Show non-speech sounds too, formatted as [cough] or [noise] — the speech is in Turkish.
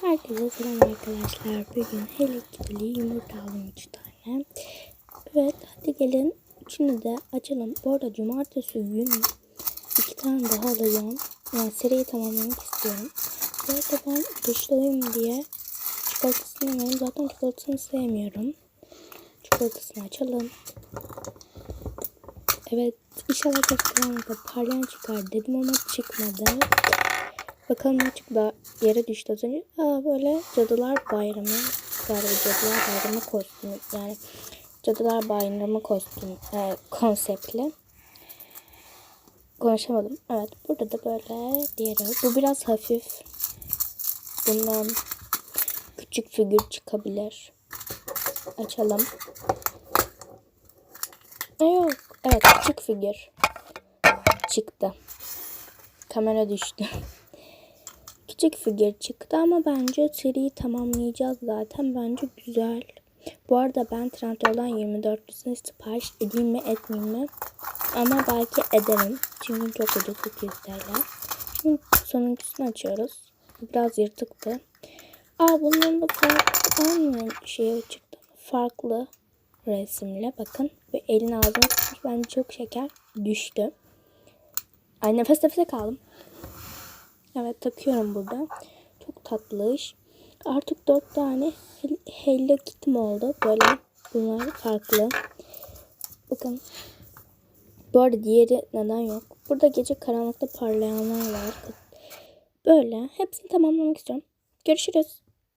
Herkese selam arkadaşlar. Bugün Kitty'li yumurta aldım 3 tane. Evet hadi gelin. Üçünü de açalım. Bu arada cumartesi günü iki tane daha alacağım. Yani seriyi tamamlamak istiyorum. Bu arada ben dışlayayım diye çikolatasını yemiyorum. Zaten çikolatasını sevmiyorum. Çikolatasını açalım. Evet inşallah karanlıkta parlayan çıkar dedim ama çıkmadı. Bakalım ne çıktı. Yere düştü az önce. Aa, böyle Cadılar Bayramı. Galiba Cadılar Bayramı kostümü. Yani Cadılar Bayramı kostüm e, konseptli. Konuşamadım. Evet burada da böyle diğeri. Bu biraz hafif. Bundan küçük figür çıkabilir. Açalım. Yok. Evet küçük figür. Çıktı. Kamera düştü. [laughs] küçük figür çıktı ama bence seriyi tamamlayacağız zaten. Bence güzel. Bu arada ben Trendyol'dan 24'lüsünü sipariş edeyim mi etmeyeyim mi? Ama belki ederim. Çünkü çok ucuz 200 TL. Sonuncusunu açıyoruz. Biraz yırtıktı. Aa bunların da aynı şey çıktı. Farklı resimle bakın. Ve elini ağzına tutmuş. Bence çok şeker. Düştü. Ay nefes nefese kaldım. Evet takıyorum burada. Çok tatlış. Artık dört tane Hel- Hello Kitty'm oldu. Böyle bunlar farklı. Bakın. Bu arada diğeri neden yok? Burada gece karanlıkta parlayanlar var. Böyle. Hepsini tamamlamak istiyorum. Görüşürüz.